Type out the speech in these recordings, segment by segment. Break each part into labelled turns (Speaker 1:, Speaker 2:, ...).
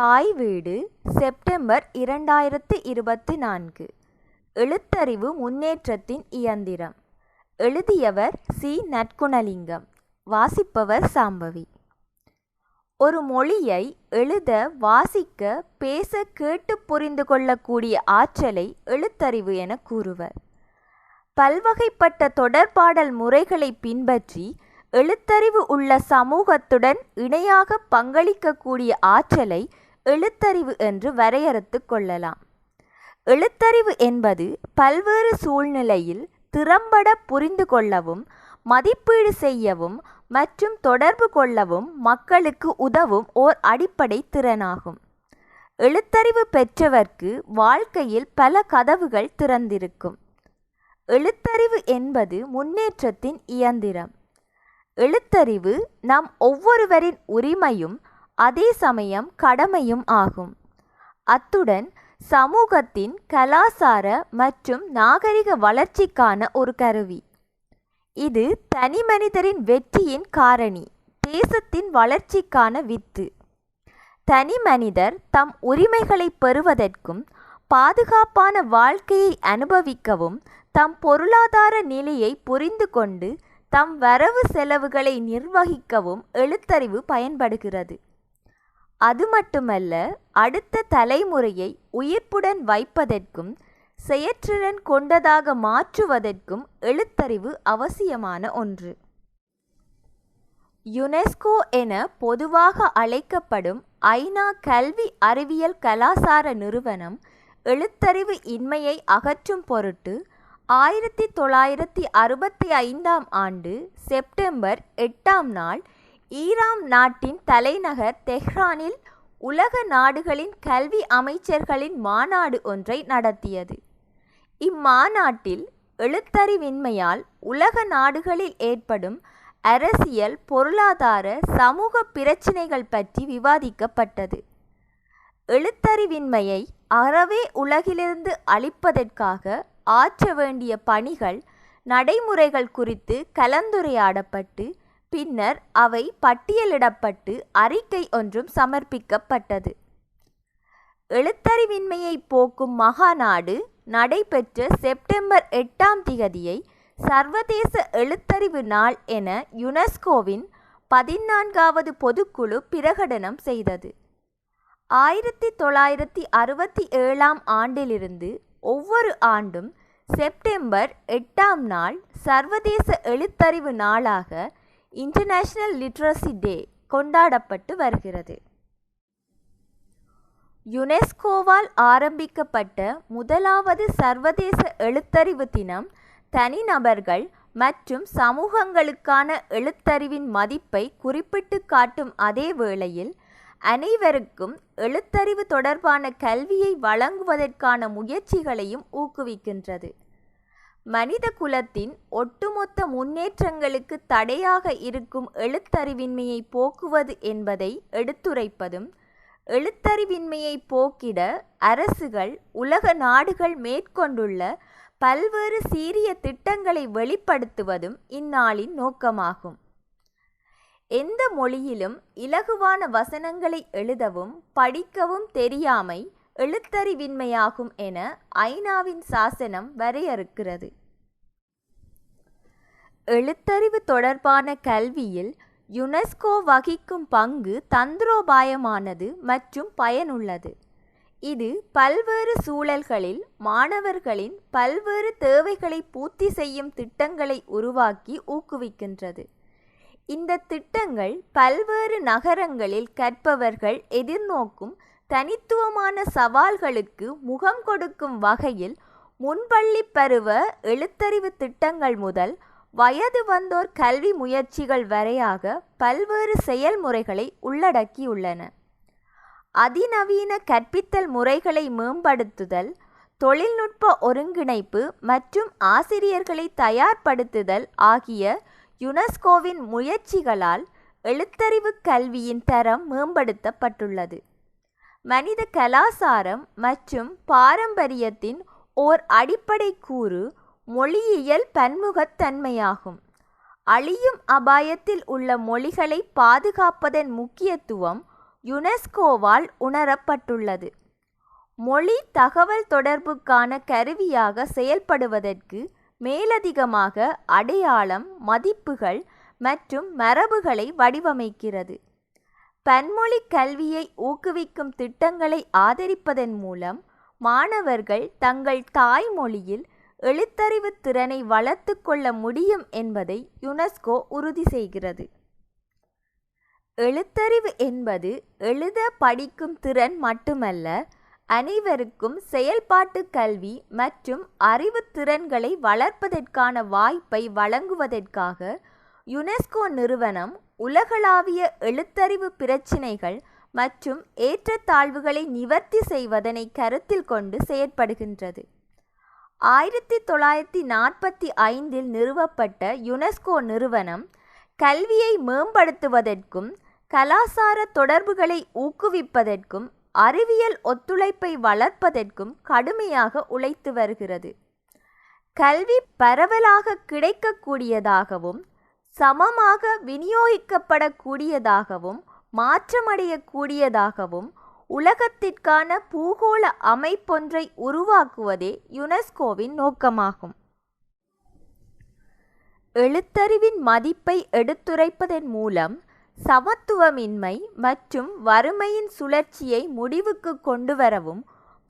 Speaker 1: தாய் வீடு செப்டம்பர் இரண்டாயிரத்து இருபத்தி நான்கு. எழுத்தறிவு முன்னேற்றத்தின் இயந்திரம். எழுதியவர் சி. நற்குணலிங்கம். வாசிப்பவர் சாம்பவி. ஒரு மொழியை எழுத வாசிக்க பேச கேட்டு புரிந்து கொள்ளக்கூடிய ஆற்றலை எழுத்தறிவு என கூறுவர். பல்வகைப்பட்ட தொடர்பாடல் முறைகளை பின்பற்றி எழுத்தறிவு உள்ள சமூகத்துடன் இணையாக பங்களிக்கக்கூடிய ஆற்றலை எழுத்தறிவு என்று வரையறுத்து கொள்ளலாம். எழுத்தறிவு என்பது பல்வேறு சூழ்நிலையில் திறம்பட புரிந்து கொள்ளவும் மதிப்பீடு செய்யவும் மற்றும் தொடர்பு கொள்ளவும் மக்களுக்கு உதவும் ஓர் அடிப்படை திறனாகும். எழுத்தறிவு பெற்றவர்க்கு வாழ்க்கையில் பல கதவுகள் திறந்திருக்கும். எழுத்தறிவு என்பது முன்னேற்றத்தின் இயந்திரம். எழுத்தறிவு நம் ஒவ்வொருவரின் உரிமையும் அதே சமயம் கடமையும் ஆகும். அத்துடன் சமூகத்தின் கலாசார மற்றும் நாகரிக வளர்ச்சிக்கான ஒரு கருவி. இது தனிமனிதரின் வெற்றியின் காரணி தேசத்தின் வளர்ச்சிக்கான வித்து. தனி மனிதர் தம் உரிமைகளை பெறுவதற்கும் பாதுகாப்பான வாழ்க்கையை அனுபவிக்கவும் தம் பொருளாதார நிலையை புரிந்து கொண்டு தம் வரவு செலவுகளை நிர்வகிக்கவும் எழுத்தறிவு பயன்படுகிறது. அது மட்டுமல்ல அடுத்த தலைமுறையை உயிர்ப்புடன் வைப்பதற்கும் செயற்றிறன் கொண்டதாக மாற்றுவதற்கும் எழுத்தறிவு அவசியமான ஒன்று. யுனெஸ்கோ என பொதுவாக அழைக்கப்படும் ஐநா கல்வி அறிவியல் கலாசார நிறுவனம் எழுத்தறிவு இன்மையை அகற்றும் பொருட்டு ஆயிரத்தி தொள்ளாயிரத்தி அறுபத்தி ஐந்தாம் ஆண்டு செப்டம்பர் எட்டாம் நாள் ஈரான் நாட்டின் தலைநகர் தெஹ்ரானில் உலக நாடுகளின் கல்வி அமைச்சர்களின் மாநாடு ஒன்றை நடத்தியது. இம்மாநாட்டில் எழுத்தறிவின்மையால் உலக நாடுகளில் ஏற்படும் அரசியல் பொருளாதார சமூக பிரச்சினைகள் பற்றி விவாதிக்கப்பட்டது. எழுத்தறிவின்மையை அறவே உலகிலிருந்து அழிப்பதற்காக ஆற்ற வேண்டிய பணிகள் நடைமுறைகள் குறித்து கலந்துரையாடப்பட்டு பின்னர் அவை பட்டியலிடப்பட்டு அறிக்கை ஒன்றும் சமர்ப்பிக்கப்பட்டது. எழுத்தறிவின்மையை போக்கும் மகாநாடு நடைபெற்ற செப்டம்பர் எட்டாம் திகதியை சர்வதேச எழுத்தறிவு நாள் என யுனெஸ்கோவின் பதினான்காவது பொதுக்குழு பிரகடனம் செய்தது. ஆயிரத்தி தொள்ளாயிரத்தி அறுபத்தி ஏழாம் ஆண்டிலிருந்து ஒவ்வொரு ஆண்டும் செப்டம்பர் எட்டாம் நாள் சர்வதேச எழுத்தறிவு நாளாக இன்டர்நேஷனல் லிட்ரஸி டே கொண்டாடப்பட்டு வருகிறது. யுனெஸ்கோவால் ஆரம்பிக்கப்பட்ட முதலாவது சர்வதேச எழுத்தறிவு தினம் தனிநபர்கள் மற்றும் சமூகங்களுக்கான எழுத்தறிவின் மதிப்பை குறிப்பிட்டு காட்டும் அதே வேளையில் அனைவருக்கும் எழுத்தறிவு தொடர்பான கல்வியை வழங்குவதற்கான முயற்சிகளையும் ஊக்குவிக்கின்றது. மனித குலத்தின் ஒட்டுமொத்த முன்னேற்றங்களுக்கு தடையாக இருக்கும் எழுத்தறிவின்மையை போக்குவது என்பதை எடுத்துரைப்பதும் எழுத்தறிவின்மையை போக்கிட அரசுகள் உலக நாடுகள் மேற்கொண்டுள்ள பல்வேறு சீரிய திட்டங்களை வெளிப்படுத்துவதும் இந்நாளின் நோக்கமாகும். எந்த மொழியிலும் இலகுவான வசனங்களை எழுதவும் படிக்கவும் தெரியாமை எழுத்தறிவின்மையாகும் என ஐநாவின் சாசனம் வரையறுக்கிறது. எழுத்தறிவு தொடர்பான கல்வியில் யுனெஸ்கோ வகிக்கும் பங்கு தந்திரோபாயமானது மற்றும் பயனுள்ளது. இது பல்வேறு சூழல்களில் மாணவர்களின் பல்வேறு தேவைகளை பூர்த்தி செய்யும் திட்டங்களை உருவாக்கி ஊக்குவிக்கின்றது. இந்த திட்டங்கள் பல்வேறு நகரங்களில் கற்பவர்கள் எதிர்நோக்கும் தனித்துவமான சவால்களுக்கு முகம் கொடுக்கும் வகையில் முன்பள்ளி பருவ எழுத்தறிவு திட்டங்கள் முதல் வயது வந்தோர் கல்வி முயற்சிகள் வரையாக பல்வேறு செயல்முறைகளை உள்ளடக்கியுள்ளன. அதிநவீன கற்பித்தல் முறைகளை மேம்படுத்துதல் தொழில்நுட்ப ஒருங்கிணைப்பு மற்றும் ஆசிரியர்களை தயார்படுத்துதல் ஆகிய யுனெஸ்கோவின் முயற்சிகளால் எழுத்தறிவு கல்வியின் தரம் மேம்படுத்தப்பட்டுள்ளது. மனித கலாசாரம் மற்றும் பாரம்பரியத்தின் ஓர் அடிப்படை கூறு மொழியியல் பன்முகத்தன்மையாகும். அழியும் அபாயத்தில் உள்ள மொழிகளை பாதுகாப்பதன் முக்கியத்துவம் யுனெஸ்கோவால் உணரப்பட்டுள்ளது. மொழி தகவல் தொடர்புக்கான கருவியாக செயல்படுவதற்கு மேலதிகமாக அடையாளம் மதிப்புகள் மற்றும் மரபுகளை வடிவமைக்கிறது. பன்மொழி கல்வியை ஊக்குவிக்கும் திட்டங்களை ஆதரிப்பதன் மூலம் மாணவர்கள் தங்கள் தாய்மொழியில் எழுத்தறிவு திறனை வளர்த்து கொள்ள முடியும் என்பதை யுனெஸ்கோ உறுதி செய்கிறது. எழுத்தறிவு என்பது எழுத படிக்கும் திறன் மட்டுமல்ல அனைவருக்கும் செயல்பாட்டு கல்வி மற்றும் அறிவு திறன்களை வளர்ப்பதற்கான வாய்ப்பை வழங்குவதற்காக யுனெஸ்கோ நிறுவனம் உலகளாவிய எழுத்தறிவு பிரச்சினைகள் மற்றும் ஏற்றத்தாழ்வுகளை நிவர்த்தி செய்வதனை கருத்தில் கொண்டு செயற்படுகின்றது. ஆயிரத்தி தொள்ளாயிரத்தி நாற்பத்தி ஐந்தில் நிறுவப்பட்ட யுனெஸ்கோ நிறுவனம் கல்வியை மேம்படுத்துவதற்கும் கலாசார தொடர்புகளை ஊக்குவிப்பதற்கும் அறிவியல் ஒத்துழைப்பை வளர்ப்பதற்கும் கடுமையாக உழைத்து வருகிறது. கல்வி பரவலாக கிடைக்கக்கூடியதாகவும் சமமாக விநியோகிக்கப்படக்கூடியதாகவும் மாற்றமடையக்கூடியதாகவும் உலகத்திற்கான பூகோள அமைப்பொன்றை உருவாக்குவதே யுனெஸ்கோவின் நோக்கமாகும். எழுத்தறிவின் மதிப்பை எடுத்துரைப்பதன் மூலம் சமத்துவமின்மை மற்றும் வறுமையின் சுழற்சியை முடிவுக்கு கொண்டுவரவும்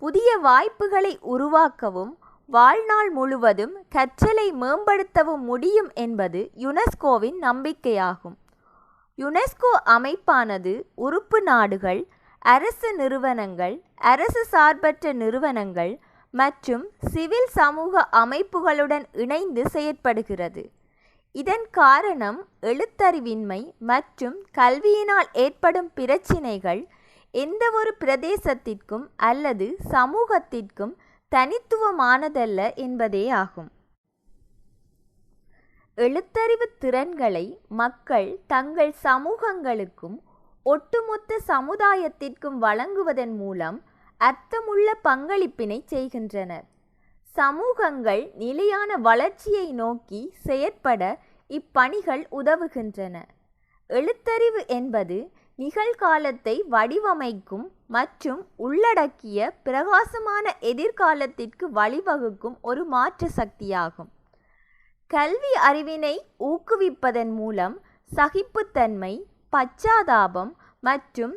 Speaker 1: புதிய வாய்ப்புகளை உருவாக்கவும் வாழ்நாள் முழுவதும் கற்றலை மேம்படுத்தவும் முடியும் என்பது யுனெஸ்கோவின் நம்பிக்கையாகும். யுனெஸ்கோ அமைப்பானது உறுப்பு நாடுகள் அரசு நிறுவனங்கள் அரசு சார்பற்ற நிறுவனங்கள் மற்றும் சிவில் சமூக அமைப்புகளுடன் இணைந்து செயற்படுகிறது. இதன் காரணம் எழுத்தறிவின்மை மற்றும் கல்வியினால் ஏற்படும் பிரச்சினைகள் எந்தவொரு பிரதேசத்திற்கும் அல்லது சமூகத்திற்கும் தனித்துவமானதல்ல என்பதே ஆகும். எழுத்தறிவு திறன்களை மக்கள் தங்கள் சமூகங்களுக்கும் ஒட்டுமொத்த சமுதாயத்திற்கும் வழங்குவதன் மூலம் அர்த்தமுள்ள பங்களிப்பினை செய்கின்றனர். சமூகங்கள் நிலையான வளர்ச்சியை நோக்கி செயற்பட இப்பணிகள் உதவுகின்றன. எழுத்தறிவு என்பது நிகழ்காலத்தை வடிவமைக்கும் மற்றும் உள்ளடக்கிய பிரகாசமான எதிர்காலத்திற்கு வழிவகுக்கும் ஒரு மாற்று சக்தியாகும். கல்வி அறிவினை ஊக்குவிப்பதன் மூலம் சகிப்புத்தன்மை பச்சாதாபம் மற்றும்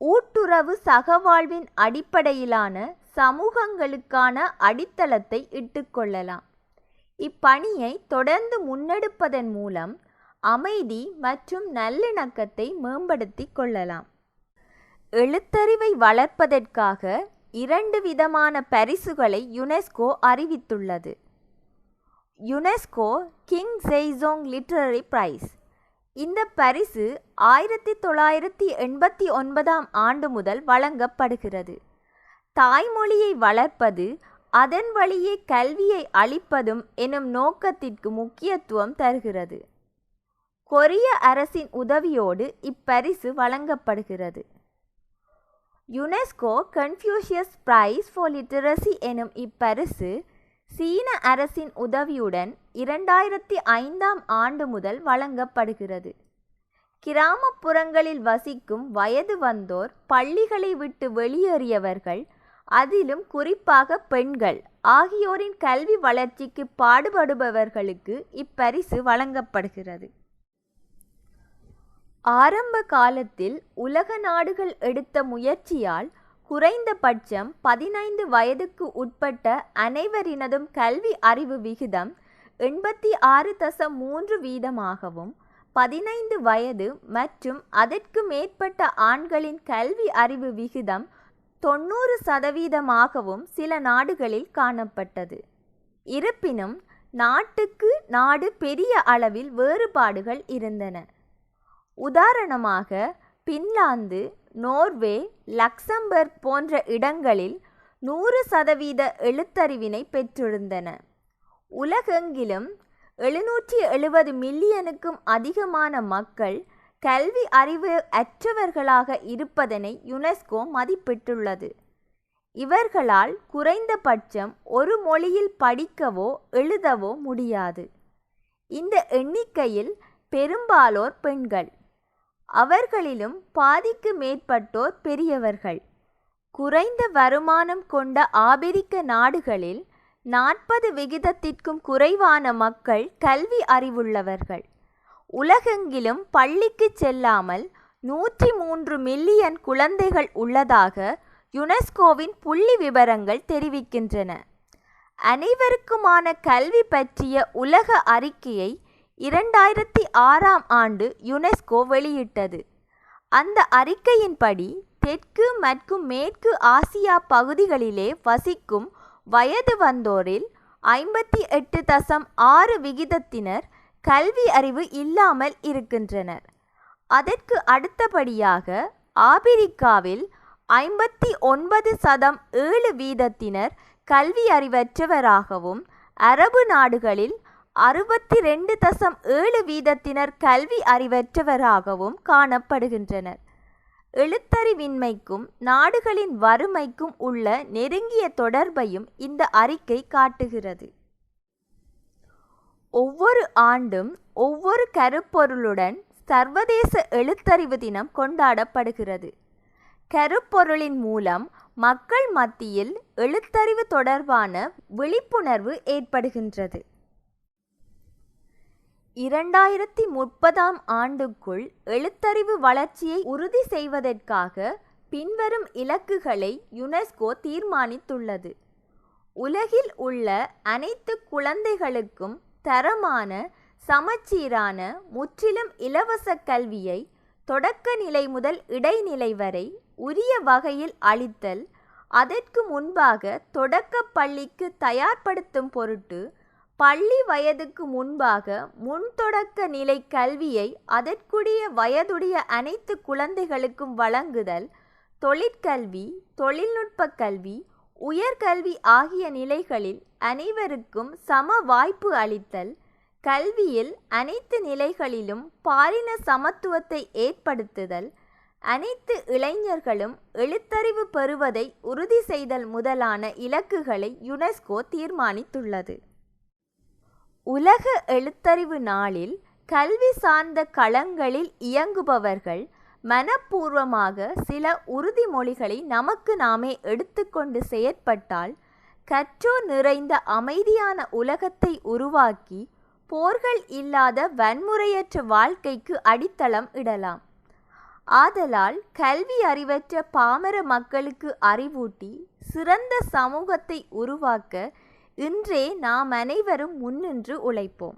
Speaker 1: ஊட்டுறவு சகவாழ்வின் அடிப்படையிலான சமூகங்களுக்கான அடித்தளத்தை இட்டுக்கொள்ளலாம் இப்பணியை தொடர்ந்து முன்னெடுப்பதன் மூலம் அமைதி மற்றும் நல்லிணக்கத்தை மேம்படுத்தி கொள்ளலாம். எழுத்தறிவை வளர்ப்பதற்காக இரண்டு விதமான பரிசுகளை யுனெஸ்கோ அறிவித்துள்ளது. UNESCO King Sejong literary prize. இந்த பரிசு ஆயிரத்தி தொள்ளாயிரத்தி எண்பத்தி ஒன்பதாம் ஆண்டு முதல் வழங்கப்படுகிறது. தாய்மொழியை வளர்ப்பது அதன் வழியே கல்வியை அளிப்பதும் எனும் நோக்கத்திற்கு முக்கியத்துவம் தருகிறது. கொரிய அரசின் உதவியோடு இப்பரிசு வழங்கப்படுகிறது. UNESCO Confucius prize for literacy எனும் இப்பரிசு சீன அரசின் உதவியுடன் இரண்டாயிரத்தி ஐந்தாம் ஆண்டு முதல் வழங்கப்படுகிறது. கிராமப்புறங்களில் வசிக்கும் வயது வந்தோர் பள்ளிகளை விட்டு வெளியேறியவர்கள் அதிலும் குறிப்பாக பெண்கள் ஆகியோரின் கல்வி வளர்ச்சிக்கு பாடுபடுபவர்களுக்கு இப்பரிசு வழங்கப்படுகிறது. ஆரம்ப காலத்தில் உலக நாடுகள் எடுத்த முயற்சியால் குறைந்தபட்சம் பதினைந்து வயதுக்கு உட்பட்ட அனைவரினதும் கல்வி அறிவு விகிதம் எண்பத்தி ஆறு தசம் மூன்று வீதமாகவும் பதினைந்து வயது மற்றும் அதற்கு மேற்பட்ட ஆண்களின் கல்வி அறிவு விகிதம் தொண்ணூறு சதவீதமாகவும் சில நாடுகளில் காணப்பட்டது. இருப்பினும் நாட்டுக்கு நாடு பெரிய அளவில் வேறுபாடுகள் இருந்தன. உதாரணமாக பின்லாந்து நோர்வே லக்சம்பர்க் போன்ற இடங்களில் நூறு சதவீத எழுத்தறிவினை பெற்றிருந்தன. உலகெங்கிலும் எழுநூற்றி எழுபது மில்லியனுக்கும் அதிகமான மக்கள் கல்வி அறிவு அற்றவர்களாக இருப்பதனை யுனெஸ்கோ மதிப்பிட்டுள்ளது. இவர்களால் குறைந்தபட்சம் ஒரு மொழியில் படிக்கவோ எழுதவோ முடியாது. இந்த எண்ணிக்கையில் பெரும்பாலோர் பெண்கள். அவர்களிலும் பாதிக்கு மேற்பட்டோர் பெரியவர்கள். குறைந்த வருமானம் கொண்ட ஆபிரிக்க நாடுகளில் நாற்பது விகிதத்திற்கும் குறைவான மக்கள் கல்வி அறிவுள்ளவர்கள். உலகெங்கிலும் பள்ளிக்கு செல்லாமல் நூற்றி மூன்று மில்லியன் குழந்தைகள் உள்ளதாக யுனெஸ்கோவின் புள்ளி விவரங்கள் தெரிவிக்கின்றன. அனைவருக்குமான கல்வி பற்றிய உலக அறிக்கையை இரண்டாயிரத்தி ஆறாம் ஆண்டு யுனெஸ்கோ வெளியிட்டது. அந்த அறிக்கையின்படி தெற்கு மற்றும் மேற்கு ஆசியா பகுதிகளிலே வசிக்கும் வயது வந்தோரில் ஐம்பத்தி எட்டு தசம் ஆறு விகிதத்தினர் கல்வி அறிவு இல்லாமல் இருக்கின்றனர். அதற்கு அடுத்தபடியாக ஆபிரிக்காவில் ஐம்பத்தி ஒன்பது சதம் ஏழு வீதத்தினர் கல்வி அறிவற்றவராகவும் அரபு நாடுகளில் அறுபத்தி ரெண்டு தசம் ஏழு வீதத்தினர் கல்வி அறிவற்றவராகவும் காணப்படுகின்றனர். எழுத்தறிவின்மைக்கும் நாடுகளின் வறுமைக்கும் உள்ள நெருங்கிய தொடர்பையும் இந்த அறிக்கை காட்டுகிறது. ஒவ்வொரு ஆண்டும் ஒவ்வொரு கருப்பொருளுடன் சர்வதேச எழுத்தறிவு தினம் கொண்டாடப்படுகிறது. கருப்பொருளின் மூலம் மக்கள் மத்தியில் எழுத்தறிவு தொடர்பான விழிப்புணர்வு ஏற்படுகின்றது. இரண்டாயிரத்தி முப்பதாம் ஆண்டுக்குள் எழுத்தறிவு வளர்ச்சியை உறுதி செய்வதற்காக பின்வரும் இலக்குகளை யுனெஸ்கோ தீர்மானித்துள்ளது. உலகில் உள்ள அனைத்து குழந்தைகளுக்கும் தரமான சமச்சீரான முற்றிலும் இலவச கல்வியை தொடக்க நிலை முதல் இடைநிலை வரை உரிய வகையில் அளித்தல் அதற்கு முன்பாக தொடக்க பள்ளிக்கு தயார்படுத்தும் பொருட்டு பள்ளி வயதுக்கு முன்பாக முன்தொடக்க நிலை கல்வியை அதற்குரிய வயதுடைய அனைத்து குழந்தைகளுக்கும் வழங்குதல் தொழிற்கல்வி தொழில்நுட்ப கல்வி உயர்கல்வி ஆகிய நிலைகளில் அனைவருக்கும் சம வாய்ப்பு அளித்தல் கல்வியில் அனைத்து நிலைகளிலும் பாலின சமத்துவத்தை ஏற்படுத்துதல் அனைத்து இளைஞர்களும் எழுத்தறிவு பெறுவதை உறுதி செய்தல் முதலான இலக்குகளை யுனெஸ்கோ தீர்மானித்துள்ளது. உலக எழுத்தறிவு நாளில் கல்வி சார்ந்த களங்களில் இயங்குபவர்கள் மனப்பூர்வமாக சில உறுதிமொழிகளை நமக்கு நாமே எடுத்துக்கொண்டு செயற்பட்டால் கற்றோர் நிறைந்த அமைதியான உலகத்தை உருவாக்கி போர்கள் இல்லாத வன்முறையற்ற வாழ்க்கைக்கு அடித்தளம் இடலாம். ஆதலால் கல்வி அறிவற்ற பாமர மக்களுக்கு அறிவூட்டி சிறந்த சமூகத்தை உருவாக்க இன்றே நாம் அனைவரும் முன்னின்று உழைப்போம்.